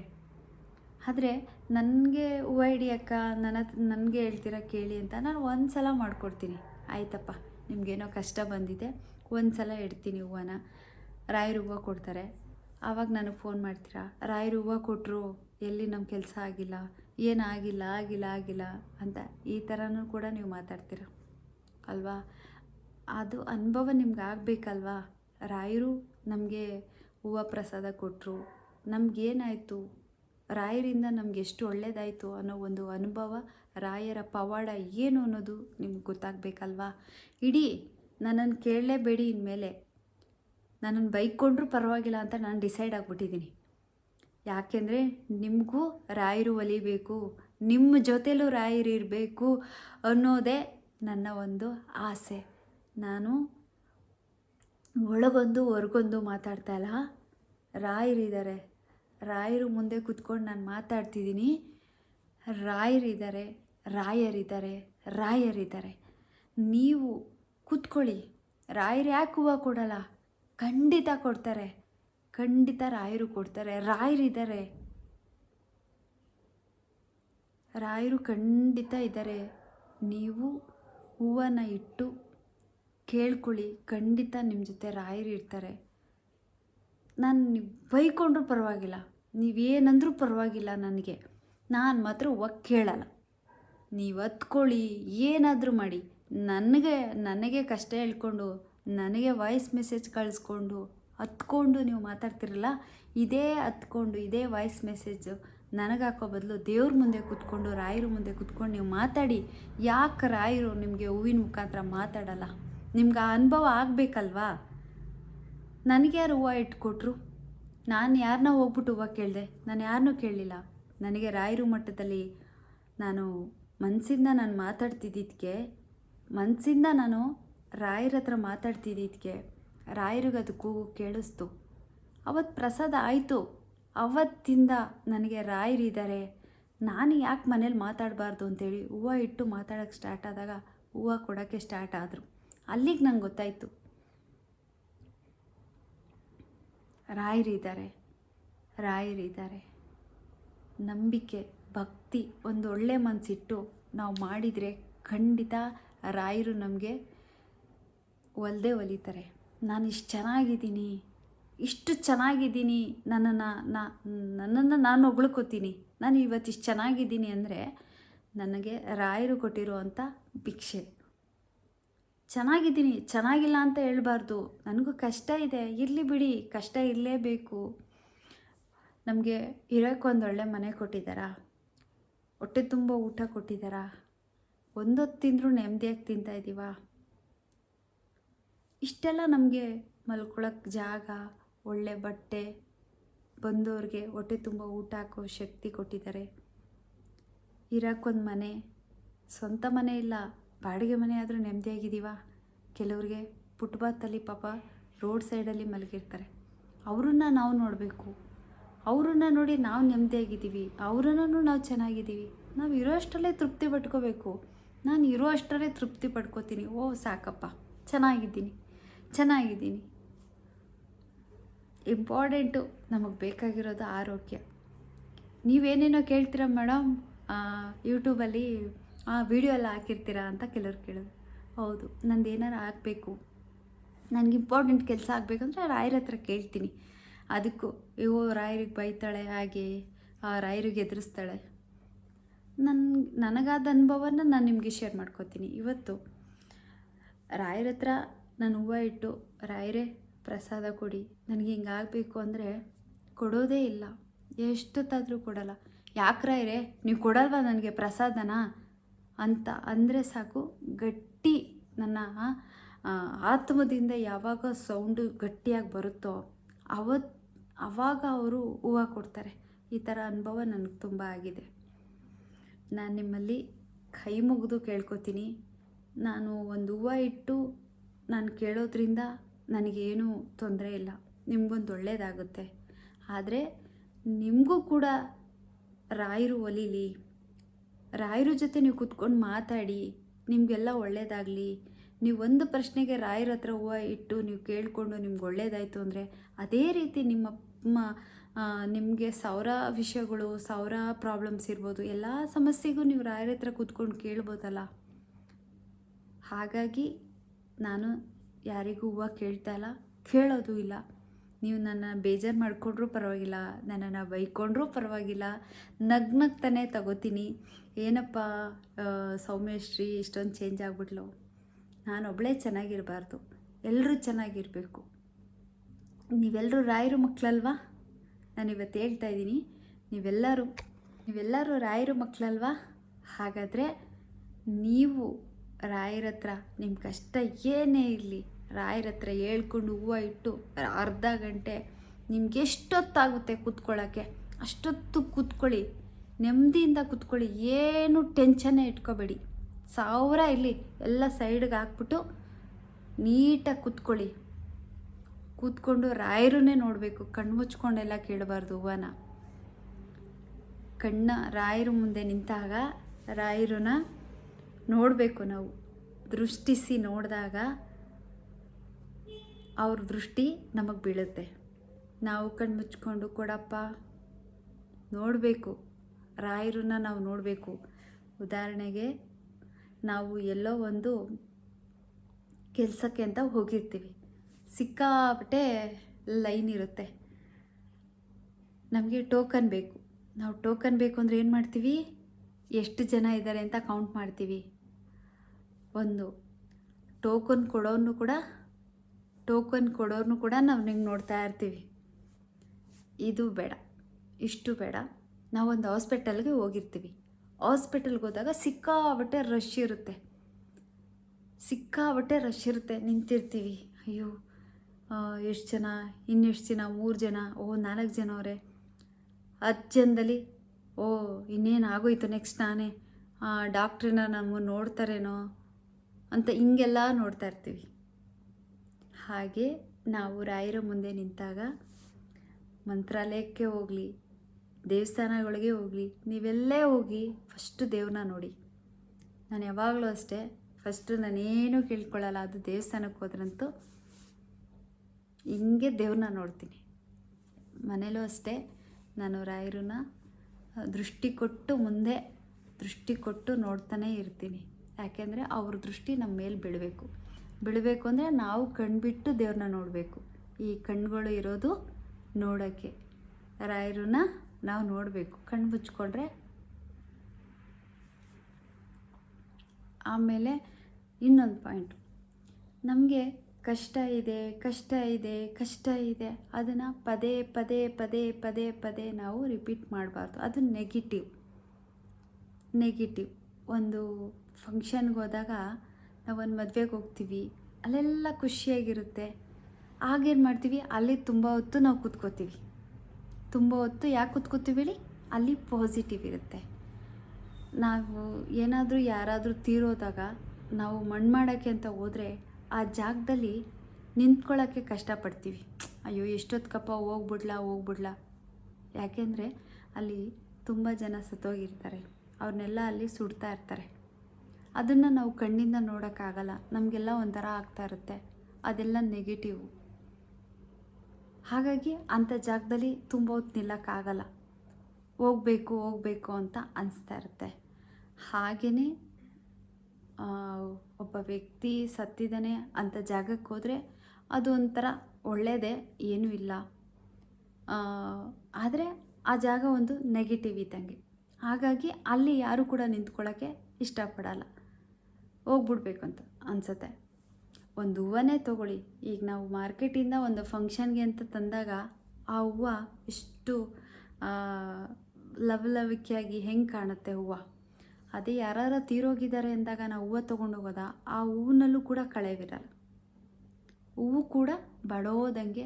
ಆದರೆ ನನಗೆ ಹೂವು ಇಡಿ ಅಕ್ಕ, ನನ್ನ ನನಗೆ ಹೇಳ್ತೀರಾ ಕೇಳಿ ಅಂತ ನಾನು ಒಂದು ಸಲ ಮಾಡಿಕೊಡ್ತೀನಿ. ಆಯ್ತಪ್ಪ. ನಿಮಗೇನೋ ಕಷ್ಟ ಬಂದಿದೆ. ಒಂದು ಸಲ ಇಡ್ತೀನಿ ಹೂವನ. ರಾಯರು ಹೂವು ಕೊಡ್ತಾರೆ. ಆವಾಗ ನನಗೆ ಫೋನ್ ಮಾಡ್ತೀರಾ? ರಾಯರು ಹೂವು ಕೊಟ್ಟರು ಎಲ್ಲಿ ನಮ್ಮ ಕೆಲಸ ಆಗಿಲ್ಲ? ಏನಾಗಿಲ್ಲ ಆಗಿಲ್ಲ ಆಗಿಲ್ಲ ಅಂತ ಈ ಥರನೂ ಕೂಡ ನೀವು ಮಾತಾಡ್ತೀರ? ಅಲ್ವಾ? ಅದು ಅನುಭವ ನಿಮ್ಗೆ ಆಗಬೇಕಲ್ವಾ? ರಾಯರು ನಮಗೆ ಹೂವು ಪ್ರಸಾದ ಕೊಟ್ಟರು ನಮಗೇನಾಯಿತು? ರಾಯರಿಂದ ನಮ್ಗೆ ಎಷ್ಟು ಒಳ್ಳೇದಾಯಿತು ಅನ್ನೋ ಒಂದು ಅನುಭವ ರಾಯರ ಪವಾಡ ಏನು ಅನ್ನೋದು ನಿಮ್ಗೆ ಗೊತ್ತಾಗಬೇಕಲ್ವಾ? ಇಡೀ ನನ್ನನ್ನು ಕೇಳಲೇಬೇಡಿ ಇನ್ಮೇಲೆ. ನನ್ನನ್ನು ಬೈಕೊಂಡ್ರೂ ಪರವಾಗಿಲ್ಲ ಅಂತ ನಾನು ಡಿಸೈಡ್ ಆಗಿಬಿಟ್ಟಿದ್ದೀನಿ. ಯಾಕೆಂದರೆ ನಿಮಗೂ ರಾಯರು ಒಲಿಬೇಕು, ನಿಮ್ಮ ಜೊತೆಲೂ ರಾಯರು ಇರಬೇಕು ಅನ್ನೋದೇ ನನ್ನ ಒಂದು ಆಸೆ. ನಾನು ಒಳಗೊಂದು ಹೊರಗೊಂದು ಮಾತಾಡ್ತಾ ಇಲ್ಲ. ರಾಯರಿದ್ದಾರೆ ರಾಯರು ಮುಂದೆ ಕೂತ್ಕೊಂಡು ನಾನು ಮಾತಾಡ್ತಿದ್ದೀನಿ. ರಾಯರಿದ್ದಾರೆ ರಾಯರಿದ್ದಾರೆ ರಾಯರಿದ್ದಾರೆ. ನೀವು ಕೂತ್ಕೊಳ್ಳಿ. ರಾಯರು ಯಾಕೆ ಹೂವು ಕೊಡಲ್ಲ? ಖಂಡಿತ ಕೊಡ್ತಾರೆ. ಖಂಡಿತ ರಾಯರು ಕೊಡ್ತಾರೆ. ರಾಯರಿದ್ದಾರೆ ರಾಯರು ಖಂಡಿತ ಇದ್ದಾರೆ. ನೀವು ಹೂವನ್ನು ಇಟ್ಟು ಕೇಳ್ಕೊಳ್ಳಿ. ಖಂಡಿತ ನಿಮ್ಮ ಜೊತೆ ರಾಯರು ಇರ್ತಾರೆ. ನಾನು ನೀವು ಬೈಕೊಂಡ್ರೂ ಪರವಾಗಿಲ್ಲ. ನೀವೇನಂದ್ರೂ ಪರವಾಗಿಲ್ಲ ನನಗೆ. ನಾನು ಮಾತ್ರ ಹೂವು ಕೇಳಲ್ಲ. ನೀವು ಹತ್ಕೊಳ್ಳಿ. ಏನಾದರೂ ಮಾಡಿ. ನನಗೆ ನನಗೆ ಕಷ್ಟ ಹೇಳ್ಕೊಂಡು, ನನಗೆ ವಾಯ್ಸ್ ಮೆಸೇಜ್ ಕಳಿಸ್ಕೊಂಡು ಹತ್ಕೊಂಡು ನೀವು ಮಾತಾಡ್ತಿರಲ್ಲ, ಇದೇ ಹತ್ಕೊಂಡು ಇದೇ ವಾಯ್ಸ್ ಮೆಸೇಜು ನನಗೆ ಹಾಕೋ ಬದಲು ದೇವ್ರ ಮುಂದೆ ಕೂತ್ಕೊಂಡು, ರಾಯರು ಮುಂದೆ ಕೂತ್ಕೊಂಡು ನೀವು ಮಾತಾಡಿ. ಯಾಕೆ ರಾಯರು ನಿಮಗೆ ಹೂವಿನ ಮುಖಾಂತರ ಮಾತಾಡಲ್ಲ? ನಿಮ್ಗೆ ಆ ಅನುಭವ ಆಗಬೇಕಲ್ವಾ? ನನಗೆ ಯಾರು ಹೂವು ಇಟ್ಕೊಟ್ರು? ನಾನು ಯಾರನ್ನ ಹೋಗ್ಬಿಟ್ಟು ಹೂವು ಕೇಳಿದೆ? ನಾನು ಯಾರನ್ನೂ ಕೇಳಲಿಲ್ಲ. ನನಗೆ ರಾಯರು ಮಟ್ಟದಲ್ಲಿ ನಾನು ಮನಸ್ಸಿಂದ ನಾನು ಮಾತಾಡ್ತಿದ್ದಿದ್ದಕ್ಕೆ ಮನಸ್ಸಿಂದ ನಾನು ರಾಯರ ಹತ್ರ ಮಾತಾಡ್ತಿದ್ದಿದ್ದಕ್ಕೆ ರಾಯರಿಗೆ ಅದು ಕೂಗು ಕೇಳಿಸ್ತು. ಅವತ್ತು ಪ್ರಸಾದ ಆಯಿತು. ಅವತ್ತಿಂದ ನನಗೆ ರಾಯರಿದ್ದಾರೆ ನಾನು ಯಾಕೆ ಮನೇಲಿ ಮಾತಾಡಬಾರ್ದು ಅಂತೇಳಿ ಹೂವು ಇಟ್ಟು ಮಾತಾಡೋಕ್ಕೆ ಸ್ಟಾರ್ಟ್ ಆದಾಗ ಹೂವು ಕೊಡೋಕ್ಕೆ ಸ್ಟಾರ್ಟ್ ಆದರು. ಅಲ್ಲಿಗೆ ನಂಗೆ ಗೊತ್ತಾಯಿತು. ರಾಯರಿದ್ದಾರೆ ರಾಯರಿದ್ದಾರೆ ನಂಬಿಕೆ, ಭಕ್ತಿ, ಒಂದು ಒಳ್ಳೆ ಮನಸ್ಸಿಟ್ಟು ನಾವು ಮಾಡಿದರೆ ಖಂಡಿತ ರಾಯರು ನಮಗೆ ಒಲ್ದೇ ಒಲಿತಾರೆ. ನಾನು ಇಷ್ಟು ಚೆನ್ನಾಗಿದ್ದೀನಿ ಇಷ್ಟು ಚೆನ್ನಾಗಿದ್ದೀನಿ, ನನ್ನನ್ನು, ನಾ, ನನ್ನನ್ನು ನಾನು ಹೊಗಳ್ಕೊತೀನಿ ನಾನು ಇವತ್ತು ಇಷ್ಟು ಚೆನ್ನಾಗಿದ್ದೀನಿ ಅಂದರೆ ನನಗೆ ರಾಯರು ಕೊಟ್ಟಿರುವಂಥ ಭಿಕ್ಷೆ. ಚೆನ್ನಾಗಿದ್ದೀನಿ, ಚೆನ್ನಾಗಿಲ್ಲ ಅಂತ ಹೇಳ್ಬಾರ್ದು. ನನಗೂ ಕಷ್ಟ ಇದೆ. ಇರಲಿ ಬಿಡಿ, ಕಷ್ಟ ಇರಲೇಬೇಕು. ನಮಗೆ ಇರೋಕ್ಕೊಂದು ಒಳ್ಳೆ ಮನೆ ಕೊಟ್ಟಿದ್ದಾರಾ? ಹೊಟ್ಟೆ ತುಂಬ ಊಟ ಕೊಟ್ಟಿದ್ದಾರಾ? ಒಂದೊತ್ತು ತಿಂದರೂ ನೆಮ್ಮದಿಯಾಗಿ ತಿಂತಾ ಇದ್ದೀವಾ ಇಷ್ಟೆಲ್ಲ ನಮಗೆ ಮಲ್ಕೊಳಕ್ಕೆ ಜಾಗ, ಒಳ್ಳೆ ಬಟ್ಟೆ ಬಂದವ್ರಿಗೆ ಹೊಟ್ಟೆ ತುಂಬ ಊಟ ಹಾಕೋ ಶಕ್ತಿ ಕೊಟ್ಟಿದ್ದಾರೆ. ಇರೋಕ್ಕೊಂದು ಮನೆ, ಸ್ವಂತ ಮನೆ ಇಲ್ಲ, ಬಾಡಿಗೆ ಮನೆ ಆದರೂ ನೆಮ್ಮದಿಯಾಗಿದ್ದೀವ? ಕೆಲವ್ರಿಗೆ ಫುಟ್ಪಾತಲ್ಲಿ ಪಾಪ ರೋಡ್ ಸೈಡಲ್ಲಿ ಮಲಗಿರ್ತಾರೆ. ಅವರನ್ನ ನಾವು ನೋಡಬೇಕು. ಅವರನ್ನ ನೋಡಿ ನಾವು ನೆಮ್ಮದಿಯಾಗಿದ್ದೀವಿ. ಅವರನ್ನು ನಾವು ಚೆನ್ನಾಗಿದ್ದೀವಿ. ನಾವು ಇರೋ ಅಷ್ಟರಲ್ಲೇ ತೃಪ್ತಿ ಪಡ್ಕೋಬೇಕು ನಾನು ಇರೋ ಅಷ್ಟರಲ್ಲೇ ತೃಪ್ತಿ ಪಡ್ಕೋತೀನಿ. ಓ, ಸಾಕಪ್ಪ. ಚೆನ್ನಾಗಿದ್ದೀನಿ. ಚೆನ್ನಾಗಿದ್ದೀನಿ. ಇಂಪಾರ್ಟೆಂಟು ನಮಗೆ ಬೇಕಾಗಿರೋದು ಆರೋಗ್ಯ. ನೀವೇನೇನೋ ಕೇಳ್ತೀರ ಮೇಡಮ್? ಯೂಟ್ಯೂಬಲ್ಲಿ ವಿಡಿಯೋ ಎಲ್ಲ ಹಾಕಿರ್ತೀರಾ ಅಂತ ಕೆಲವ್ರು ಕೇಳೋದು ಹೌದು, ನಂದು ಏನಾರು ಆಗಬೇಕು. ನನಗೆ ಇಂಪಾರ್ಟೆಂಟ್ ಕೆಲಸ ಆಗಬೇಕಂದ್ರೆ ರಾಯರ ಹತ್ರ ಕೇಳ್ತೀನಿ. ಅದಕ್ಕೂ ಇವು ರಾಯರಿಗೆ ಬೈತಾಳೆ ಹಾಗೆ, ಆ ರಾಯರಿಗೆ ಎದುರಿಸ್ತಾಳೆ. ನನ್ನ ನನಗಾದ ಅನುಭವನ ನಾನು ನಿಮಗೆ ಶೇರ್ ಮಾಡ್ಕೋತೀನಿ. ಇವತ್ತು ರಾಯರ ಹತ್ರ ನಾನು ಹೂವು ಇಟ್ಟು ರಾಯರೇ ಪ್ರಸಾದ ಕೊಡಿ. ನನಗೆ ಹಿಂಗಾಗಬೇಕು ಅಂದರೆ ಕೊಡೋದೇ ಇಲ್ಲ. ಎಷ್ಟೊತ್ತಾದರೂ ಕೊಡಲ್ಲ. ಯಾಕೆ ರಾಯರೇ? ನೀವು ಕೊಡಲ್ವಾ ನನಗೆ ಪ್ರಸಾದನ? ಅಂತ ಅಂದರೆ ಸಾಕು, ಗಟ್ಟಿ ನನ್ನ ಆತ್ಮದಿಂದ ಯಾವಾಗ ಸೌಂಡು ಗಟ್ಟಿಯಾಗಿ ಬರುತ್ತೋ ಅವತ್ತು ಆವಾಗ ಅವರು ಹೂವು ಕೊಡ್ತಾರೆ. ಈ ಥರ ಅನುಭವ ನನಗೆ ತುಂಬ ಆಗಿದೆ. ನಾನು ನಿಮ್ಮಲ್ಲಿ ಕೈ ಮುಗಿದು ಕೇಳ್ಕೊತೀನಿ. ನಾನು ಒಂದು ಹೂವು ಇಟ್ಟು ನಾನು ಕೇಳೋದ್ರಿಂದ ನನಗೇನು ತೊಂದರೆ ಇಲ್ಲ. ನಿಮಗೊಂದು ಒಳ್ಳೆಯದಾಗುತ್ತೆ ಆದರೆ ನಿಮಗೂ ಕೂಡ ರಾಯರು ಒಲಿಲಿ. ರಾಯರ ಜೊತೆ ನೀವು ಕೂತ್ಕೊಂಡು ಮಾತಾಡಿ, ನಿಮಗೆಲ್ಲ ಒಳ್ಳೆಯದಾಗಲಿ ನೀವು ಒಂದು ಪ್ರಶ್ನೆಗೆ ರಾಯರ ಹತ್ರ ಹೂವು ಇಟ್ಟು ನೀವು ಕೇಳಿಕೊಂಡು ನಿಮ್ಗೆ ಒಳ್ಳೇದಾಯಿತು ಅಂದರೆ, ಅದೇ ರೀತಿ ನಿಮ್ಮ ನಿಮಗೆ ಸಾವಿರ ವಿಷಯಗಳು ಸಾವಿರ ಪ್ರಾಬ್ಲಮ್ಸ್ ಇರ್ಬೋದು, ಎಲ್ಲ ಸಮಸ್ಯೆಗೂ ನೀವು ರಾಯರ ಹತ್ರ ಕೂತ್ಕೊಂಡು ಕೇಳ್ಬೋದಲ್ಲ? ಹಾಗಾಗಿ ನಾನು ಯಾರಿಗೂ ಹೂವು ಕೇಳ್ತಾ ಇಲ್ಲ, ಕೇಳೋದು ಇಲ್ಲ. ನೀವು ನನ್ನ ಬೇಜಾರು ಮಾಡಿಕೊಂಡ್ರೂ ಪರವಾಗಿಲ್ಲ, ನನ್ನನ್ನು ಬೈಕೊಂಡ್ರೂ ಪರವಾಗಿಲ್ಲ. ನಗ್ನಗ್ತಾನೆ ತಗೋತೀನಿ. ಏನಪ್ಪ ಸೌಮ್ಯಶ್ರೀ, ಇಷ್ಟೊಂದು ಚೇಂಜ್ ಆಗ್ಬಿಟ್ಲು. ನಾನೊಬ್ಬಳೇ ಚೆನ್ನಾಗಿರಬಾರ್ದು. ಎಲ್ಲರೂ ಚೆನ್ನಾಗಿರಬೇಕು. ನೀವೆಲ್ಲರೂ ರಾಯರು ಮಕ್ಕಳಲ್ವಾ ನಾನು ಇವತ್ತು ಹೇಳ್ತಾ ಇದ್ದೀನಿ, ನೀವೆಲ್ಲರೂ ನೀವೆಲ್ಲರೂ ರಾಯರು ಮಕ್ಕಳಲ್ವಾ ಹಾಗಾದರೆ ನೀವು ರಾಯರ ಹತ್ರ ನಿಮ್ಮ ಕಷ್ಟ ಏನೇ ಇರಲಿ, ರಾಯರ ಹತ್ರ ಹೇಳ್ಕೊಂಡು ಹೂವು ಇಟ್ಟು ಅರ್ಧ ಗಂಟೆ ನಿಮ್ಗೆ ಎಷ್ಟೊತ್ತಾಗುತ್ತೆ ಕೂತ್ಕೊಳ್ಳೋಕ್ಕೆ ಅಷ್ಟೊತ್ತು ಕೂತ್ಕೊಳ್ಳಿ, ನೆಮ್ಮದಿಯಿಂದ ಕೂತ್ಕೊಳ್ಳಿ, ಏನು ಟೆನ್ಷನ್ನೇ ಇಟ್ಕೋಬೇಡಿ. ಸಾವಿರ ಇಲ್ಲಿ ಎಲ್ಲ ಸೈಡ್ಗೆ ಹಾಕ್ಬಿಟ್ಟು ನೀಟಾಗಿ ಕೂತ್ಕೊಳ್ಳಿ. ಕೂತ್ಕೊಂಡು ರಾಯರನ್ನೇ ನೋಡಬೇಕು, ಕಣ್ಣು ಮುಚ್ಕೊಂಡೆಲ್ಲ ಕೇಳಬಾರ್ದು ಹೂವನ. ಕಣ್ಣ ರಾಯರ ಮುಂದೆ ನಿಂತಾಗ ರಾಯರನ್ನ ನೋಡಬೇಕು ನಾವು. ದೃಷ್ಟಿಸಿ ನೋಡಿದಾಗ ಅವ್ರ ದೃಷ್ಟಿ ನಮಗೆ ಬೀಳುತ್ತೆ. ನಾವು ಕಣ್ಣು ಮುಚ್ಕೊಂಡು ಕೊಡಪ್ಪ, ನೋಡಬೇಕು, ರಾಯರನ್ನ ನಾವು ನೋಡಬೇಕು. ಉದಾಹರಣೆಗೆ ನಾವು ಎಲ್ಲೋ ಒಂದು ಕೆಲಸಕ್ಕೆ ಅಂತ ಹೋಗಿರ್ತೀವಿ. ಸಿಕ್ಕಾಪಟ್ಟೆ ಲೈನ್ ಇರುತ್ತೆ. ನಮಗೆ ಟೋಕನ್ ಬೇಕು. ನಾವು ಟೋಕನ್ ಬೇಕು ಅಂದರೆ ಏನು ಮಾಡ್ತೀವಿ? ಎಷ್ಟು ಜನ ಇದ್ದಾರೆ ಅಂತ ಕೌಂಟ್ ಮಾಡ್ತೀವಿ. ಒಂದು, ಟೋಕನ್ ಕೊಡೋನು ಕೂಡ, ಟೋಕನ್ ಕೊಡೋರ್ನು ಕೂಡ ನಾವು ನಿಂಗೆ ನೋಡ್ತಾ ಇರ್ತೀವಿ. ಇದು ಬೇಡ. ಇಷ್ಟು ಬೇಡ. ನಾವೊಂದು ಹಾಸ್ಪಿಟಲ್ಗೆ ಹೋಗಿರ್ತೀವಿ. ಹಾಸ್ಪಿಟಲ್ಗೆ ಹೋದಾಗ ಸಿಕ್ಕಾಬಟ್ಟೆ ರಶ್ ಇರುತ್ತೆ. ಸಿಕ್ಕಾಬಟ್ಟೆ ರಶ್ ಇರುತ್ತೆ. ನಿಂತಿರ್ತೀವಿ. ಅಯ್ಯೋ ಎಷ್ಟು ಜನ, ಇನ್ನೆಷ್ಟು ಜನ, ಮೂರು ಜನ, ಓ, ನಾಲ್ಕು ಜನ ಅವರೇ. ಹತ್ತು ಜನದಲ್ಲಿ ಓ, ಇನ್ನೇನು ಆಗೋಯ್ತು ನೆಕ್ಸ್ಟ್ ನಾನೇ. ಡಾಕ್ಟ್ರನ್ನ ನಮ್ಮ ನೋಡ್ತಾರೇನೋ ಅಂತ ಹಿಂಗೆಲ್ಲ ನೋಡ್ತಾ ಇರ್ತೀವಿ. ಹಾಗೆ ನಾವು ರಾಯರ ಮುಂದೆ ನಿಂತಾಗ ಮಂತ್ರಾಲಯಕ್ಕೆ ಹೋಗಲಿ, ದೇವಸ್ಥಾನಗಳಿಗೆ ಹೋಗಲಿ, ನೀವೆಲ್ಲೇ ಹೋಗಿ ಫಸ್ಟು ದೇವ್ರನ್ನ ನೋಡಿ. ನಾನು ಯಾವಾಗಲೂ ಅಷ್ಟೇ ಫಸ್ಟು ನಾನೇನು ಕೇಳ್ಕೊಳ್ಳಲ್ಲ ಅದು ದೇವಸ್ಥಾನಕ್ಕೆ ಹೋದ್ರಂತೂ ಹಿಂಗೆ ದೇವ್ರನ್ನ ನೋಡ್ತೀನಿ. ಮನೇಲೂ ಅಷ್ಟೇ, ನಾನು ರಾಯರನ್ನ ದೃಷ್ಟಿ ಕೊಟ್ಟು ಮುಂದೆ ದೃಷ್ಟಿ ಕೊಟ್ಟು ನೋಡ್ತಾನೇ ಇರ್ತೀನಿ. ಯಾಕೆಂದರೆ ಅವ್ರ ದೃಷ್ಟಿ ನಮ್ಮ ಮೇಲೆ ಬೀಳಬೇಕು. ಬೀಳಬೇಕು ಅಂದರೆ ನಾವು ಕಣ್ಬಿಟ್ಟು ದೇವ್ರನ್ನ ನೋಡಬೇಕು. ಈ ಕಣ್ಗಳು ಇರೋದು ನೋಡೋಕ್ಕೆ ರಾಯರನ್ನ ನಾವು ನೋಡಬೇಕು. ಕಣ್ಣು ಮುಚ್ಕೊಂಡ್ರೆ ಆಮೇಲೆ ಇನ್ನೊಂದು ಪಾಯಿಂಟ್ ನಮಗೆ ಕಷ್ಟ ಇದೆ ಕಷ್ಟ ಇದೆ ಕಷ್ಟ ಇದೆ. ಅದನ್ನು ಪದೇ ಪದೇ ಪದೇ ಪದೇ ಪದೇ ನಾವು ರಿಪೀಟ್ ಮಾಡಬಾರ್ದು. ಅದು ನೆಗೆಟಿವ್ ನೆಗೆಟಿವ್ ಒಂದು ಫಂಕ್ಷನ್ಗೆ ಹೋದಾಗ ನಾವೊಂದು ಮದುವೆಗೆ ಹೋಗ್ತೀವಿ, ಅಲ್ಲೆಲ್ಲ ಖುಷಿಯಾಗಿರುತ್ತೆ. ಆಗೇನು ಮಾಡ್ತೀವಿ? ಅಲ್ಲಿ ತುಂಬ ಹೊತ್ತು ನಾವು ಕೂತ್ಕೋತೀವಿ. ತುಂಬ ಹೊತ್ತು ಯಾಕೆ ಕೂತ್ಕೋತೀವಿ ಹೇಳಿ? ಅಲ್ಲಿ ಪಾಸಿಟಿವ್ ಇರುತ್ತೆ. ನಾವು ಏನಾದರೂ ಯಾರಾದರೂ ತೀರೋದಾಗ ನಾವು ಮಣ್ಣು ಮಾಡೋಕ್ಕೆ ಅಂತ ಹೋದರೆ ಆ ಜಾಗದಲ್ಲಿ ನಿಂತ್ಕೊಳ್ಳೋಕ್ಕೆ ಕಷ್ಟಪಡ್ತೀವಿ. ಅಯ್ಯೋ ಎಷ್ಟೊತ್ತಕ್ಕಪ್ಪ ಹೋಗ್ಬಿಡ್ಲಾ ಹೋಗ್ಬಿಡ್ಲಾ. ಯಾಕೆಂದರೆ ಅಲ್ಲಿ ತುಂಬ ಜನ ಸತ್ತೋಗಿರ್ತಾರೆ. ಅವ್ರನ್ನೆಲ್ಲ ಅಲ್ಲಿ ಸುಡ್ತಾ ಇರ್ತಾರೆ. ಅದನ್ನು ನಾವು ಕಣ್ಣಿಂದ ನೋಡೋಕ್ಕಾಗಲ್ಲ. ನಮಗೆಲ್ಲ ಒಂಥರ ಆಗ್ತಾ ಇರುತ್ತೆ. ಅದೆಲ್ಲ ನೆಗೆಟಿವ್ ಹಾಗಾಗಿ ಅಂಥ ಜಾಗದಲ್ಲಿ ತುಂಬ ಹೊತ್ತು ನಿಲ್ಲಕ್ಕಾಗಲ್ಲ. ಹೋಗಬೇಕು ಹೋಗಬೇಕು ಅಂತ ಅನಿಸ್ತಾ ಇರುತ್ತೆ. ಹಾಗೆಯೇ ವ್ಯಕ್ತಿ ಸತ್ತಿದ್ದಾನೆ ಅಂತ ಜಾಗಕ್ಕೆ ಹೋದರೆ ಅದು ಒಂಥರ ಒಳ್ಳೆಯದೇ ಏನೂ ಇಲ್ಲ. ಆದರೆ ಆ ಜಾಗ ಒಂದು ನೆಗೆಟಿವ್ ಇದ್ದಂಗೆ. ಹಾಗಾಗಿ ಅಲ್ಲಿ ಯಾರೂ ಕೂಡ ನಿಂತ್ಕೊಳ್ಳೋಕ್ಕೆ ಇಷ್ಟಪಡಲ್ಲ. ಹೋಗ್ಬಿಡ್ಬೇಕು ಅಂತ ಅನಿಸುತ್ತೆ. ಒಂದು ಹೂವನೇ ತೊಗೊಳ್ಳಿ. ಈಗ ನಾವು ಮಾರ್ಕೆಟಿಂದ ಒಂದು ಫಂಕ್ಷನ್ಗೆ ಅಂತ ತಂದಾಗ ಆ ಹೂವು ಎಷ್ಟು ಲವಲವಿಕೆಯಾಗಿ ಹೆಂಗೆ ಕಾಣುತ್ತೆ ಹೂವು? ಅದೇ ಯಾರು ತೀರೋಗಿದ್ದಾರೆ ಅಂದಾಗ ನಾವು ಹೂವು ತೊಗೊಂಡು ಹೋಗೋದ? ಆ ಹೂವಿನಲ್ಲೂ ಕೂಡ ಕಳೆವಿರಲ್ಲ. ಹೂವು ಕೂಡ ಬಡೋದಂಗೆ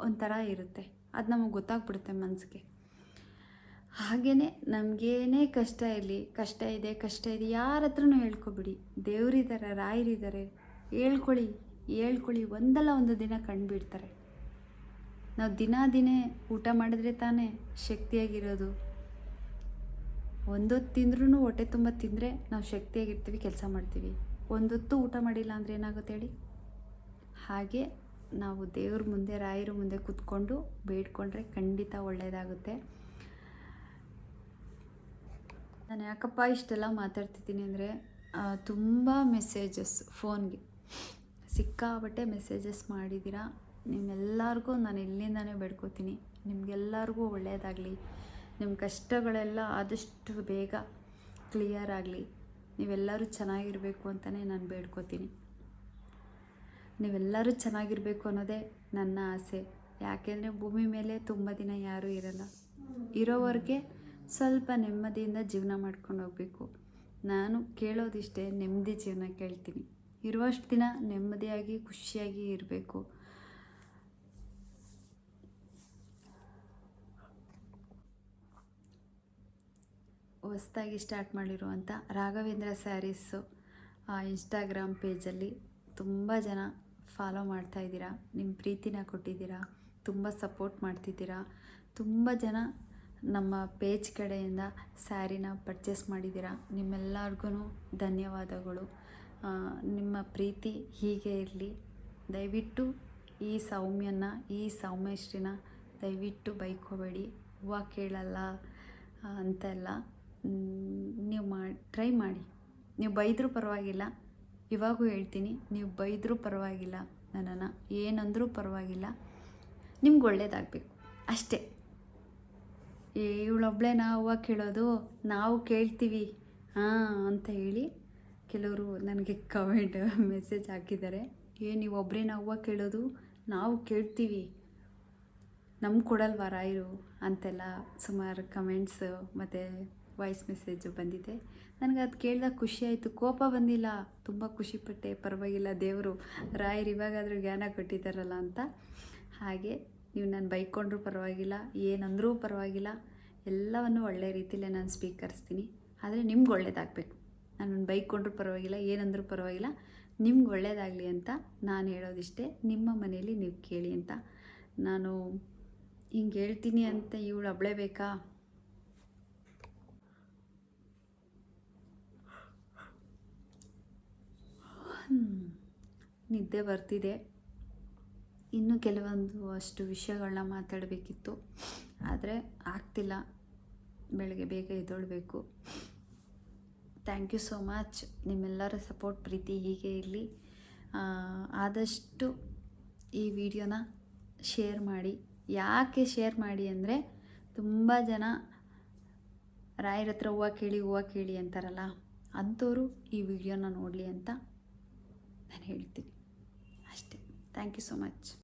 ಒಂಥರ ಇರುತ್ತೆ. ಅದು ನಮಗೆ ಗೊತ್ತಾಗ್ಬಿಡುತ್ತೆ ಮನಸ್ಸಿಗೆ ಹಾಗೆಯೇ ನಮಗೇನೇ ಕಷ್ಟ ಇರಲಿ, ಕಷ್ಟ ಇದೆ ಕಷ್ಟ ಇದೆ ಯಾರ ಹತ್ರನೂ ಹೇಳ್ಕೊಬಿಡಿ. ದೇವರಿದ್ದಾರೆ ರಾಯರಿದ್ದಾರೆ ಹೇಳ್ಕೊಳ್ಳಿ ಹೇಳ್ಕೊಳ್ಳಿ ಒಂದಲ್ಲ ಒಂದು ದಿನ ಕಂಡುಬಿಡ್ತಾರೆ ನಾವು ದಿನ ದಿನೇ ಊಟ ಮಾಡಿದ್ರೆ ತಾನೇ ಶಕ್ತಿಯಾಗಿರೋದು. ಒಂದೊತ್ತು ತಿಂದ್ರೂ ಹೊಟ್ಟೆ ತುಂಬ ತಿಂದರೆ ನಾವು ಶಕ್ತಿಯಾಗಿರ್ತೀವಿ, ಕೆಲಸ ಮಾಡ್ತೀವಿ. ಒಂದೊತ್ತು ಊಟ ಮಾಡಿಲ್ಲ ಅಂದರೆ ಏನಾಗುತ್ತೆ ಹೇಳಿ? ಹಾಗೆ ನಾವು ದೇವ್ರ ಮುಂದೆ, ರಾಯರ ಮುಂದೆ ಕೂತ್ಕೊಂಡು ಬೇಡ್ಕೊಂಡ್ರೆ ಖಂಡಿತ ಒಳ್ಳೆಯದಾಗುತ್ತೆ ನಾನು ಯಾಕಪ್ಪ ಇಷ್ಟೆಲ್ಲ ಮಾತಾಡ್ತಿದ್ದೀನಿ ಅಂದರೆ ತುಂಬ ಮೆಸೇಜಸ್ ಫೋನ್ಗೆ. ಸಿಕ್ಕಾಬಟ್ಟೆ ಮೆಸೇಜಸ್ ಮಾಡಿದ್ದೀರಾ? ನಿಮ್ಮೆಲ್ಲರಿಗೂ ನಾನು ಇಲ್ಲಿಂದಾನೇ ಬೇಡ್ಕೋತೀನಿ. ನಿಮಗೆಲ್ಲರಿಗೂ ಒಳ್ಳೆಯದಾಗಲಿ ನಿಮ್ಮ ಕಷ್ಟಗಳೆಲ್ಲ ಆದಷ್ಟು ಬೇಗ ಕ್ಲಿಯರ್ ಆಗಲಿ. ನೀವೆಲ್ಲರೂ ಚೆನ್ನಾಗಿರಬೇಕು ಅಂತಲೇ ನಾನು ಬೇಡ್ಕೋತೀನಿ. ನೀವೆಲ್ಲರೂ ಚೆನ್ನಾಗಿರಬೇಕು ಅನ್ನೋದೇ ನನ್ನ ಆಸೆ. ಯಾಕೆಂದರೆ ಭೂಮಿ ಮೇಲೆ ತುಂಬ ದಿನ ಯಾರೂ ಇರಲ್ಲ. ಇರೋವರೆಗೆ ಸ್ವಲ್ಪ ನೆಮ್ಮದಿಯಿಂದ ಜೀವನ ಮಾಡ್ಕೊಂಡು ಹೋಗಬೇಕು. ನಾನು ಕೇಳೋದಿಷ್ಟೇ ನೆಮ್ಮದಿ ಜೀವನ ಕೇಳ್ತೀನಿ. ಇರುವಷ್ಟು ದಿನ ನೆಮ್ಮದಿಯಾಗಿ, ಖುಷಿಯಾಗಿ ಇರಬೇಕು. ಹೊಸ್ದಾಗಿ ಸ್ಟಾರ್ಟ್ ಮಾಡಿರುವಂಥ ರಾಘವೇಂದ್ರ ಸ್ಯಾರೀಸು ಇನ್ಸ್ಟಾಗ್ರಾಮ್ ಪೇಜಲ್ಲಿ ತುಂಬ ಜನ ಫಾಲೋ ಮಾಡ್ತಾ ಇದ್ದೀರಾ, ನಿಮ್ಮ ಪ್ರೀತಿನ ಕೊಟ್ಟಿದ್ದೀರಾ, ತುಂಬ ಸಪೋರ್ಟ್ ಮಾಡ್ತಿದ್ದೀರಾ, ತುಂಬ ಜನ ನಮ್ಮ ಪೇಜ್ ಕಡೆಯಿಂದ ಸ್ಯಾರಿನ ಪರ್ಚೇಸ್ ಮಾಡಿದ್ದೀರಾ ನಿಮ್ಮೆಲ್ಲರಿಗೂ ಧನ್ಯವಾದಗಳು. ನಿಮ್ಮ ಪ್ರೀತಿ ಹೀಗೆ ಇರಲಿ. ದಯವಿಟ್ಟು ಈ ಸೌಮ್ಯನ, ಈ ಸೌಮ್ಯಶ್ರೀನ ದಯವಿಟ್ಟು ಬೈಕೋಬೇಡಿ. ಹೂವು ಕೇಳಲ್ಲ ಅಂತೆಲ್ಲ. ನೀವು ಮಾಡಿ ಟ್ರೈ ಮಾಡಿ. ನೀವು ಬೈದರೂ ಪರವಾಗಿಲ್ಲ. ಇವಾಗೂ ಹೇಳ್ತೀನಿ, ನೀವು ಬೈದರೂ ಪರವಾಗಿಲ್ಲ ನನ್ನನ್ನು. ಏನಂದರೂ ಪರವಾಗಿಲ್ಲ. ನಿಮ್ಗೆ ಒಳ್ಳೇದಾಗಬೇಕು. ಅಷ್ಟೇ. ಇವಳೊಬ್ಳೆ ನಾವು ಕೇಳೋದು, ನಾವು ಕೇಳ್ತೀವಿ, ಹಾಂ, ಅಂತ ಹೇಳಿ ಕೆಲವರು ನನಗೆ ಕಮೆಂಟ್ ಮೆಸೇಜ್ ಹಾಕಿದ್ದಾರೆ. ಏ, ನೀವು ನಾವು ಕೇಳೋದು, ನಾವು ಕೇಳ್ತೀವಿ. ನಮ್ಗೆ ಕೊಡಲ್ವಾ ರಾಯರು ಅಂತೆಲ್ಲ ಸುಮಾರು ಕಮೆಂಟ್ಸು ಮತ್ತು ವಾಯ್ಸ್ ಮೆಸೇಜು ಬಂದಿದೆ. ನನಗೆ ಅದು ಕೇಳಿದಾಗ ಖುಷಿ ಆಯಿತು. ಕೋಪ ಬಂದಿಲ್ಲ. ತುಂಬ ಖುಷಿಪಟ್ಟೆ ಪರವಾಗಿಲ್ಲ ದೇವರು. ರಾಯರು ಇವಾಗಾದರೂ ಜ್ಞಾನ ಕೊಟ್ಟಿದ್ದಾರಲ್ಲ ಅಂತ. ಹಾಗೆ ನೀವು ನಾನು ಬೈಕೊಂಡ್ರೂ ಪರವಾಗಿಲ್ಲ. ಏನಂದರೂ ಪರವಾಗಿಲ್ಲ. ಎಲ್ಲವನ್ನು ಒಳ್ಳೆಯ ರೀತಿಯಲ್ಲೇ ನಾನು ಸ್ವೀಕರಿಸ್ತೀನಿ. ಆದರೆ ನಿಮ್ಗೆ ಒಳ್ಳೇದಾಗಬೇಕು. ನಾನು ಬೈಕೊಂಡ್ರೂ ಪರವಾಗಿಲ್ಲ. ಏನಂದರೂ ಪರವಾಗಿಲ್ಲ. ನಿಮ್ಗೆ ಒಳ್ಳೇದಾಗಲಿ ಅಂತ ನಾನು ಹೇಳೋದಿಷ್ಟೇ. ನಿಮ್ಮ ಮನೆಯಲ್ಲಿ ನೀವು ಕೇಳಿ ಅಂತ. ನಾನು ಹಿಂಗೆ ಹೇಳ್ತೀನಿ ಅಂತ ಇವಳು ಒಬ್ಳೇ ಬೇಕಾ? ನಿದ್ದೆ ಬರ್ತಿದೆ. ಇನ್ನೂ ಕೆಲವೊಂದು ಅಷ್ಟು ವಿಷಯಗಳನ್ನ ಮಾತಾಡಬೇಕಿತ್ತು. ಆದರೆ ಆಗ್ತಿಲ್ಲ. ಬೆಳಗ್ಗೆ ಬೇಗ ಎದ್ದೊಳ್ಬೇಕು. ಥ್ಯಾಂಕ್ ಯು ಸೋ ಮಚ್ ನಿಮ್ಮೆಲ್ಲರ ಸಪೋರ್ಟ್ ಪ್ರೀತಿ ಹೀಗೆ ಇರಲಿ. ಆದಷ್ಟು ಈ ವಿಡಿಯೋನ ಶೇರ್ ಮಾಡಿ. ಯಾಕೆ ಶೇರ್ ಮಾಡಿ ಅಂದರೆ ತುಂಬ ಜನ ರಾಯರ ಹತ್ರ ಹೂವು ಕೇಳಿ ಹೂವು ಕೇಳಿ ಅಂತಾರಲ್ಲ ಅಂಥವರು ಈ ವಿಡಿಯೋನ ನೋಡಲಿ ಅಂತ ನಾನು ಹೇಳ್ತೀನಿ. ಅಷ್ಟೇ. Thank you so much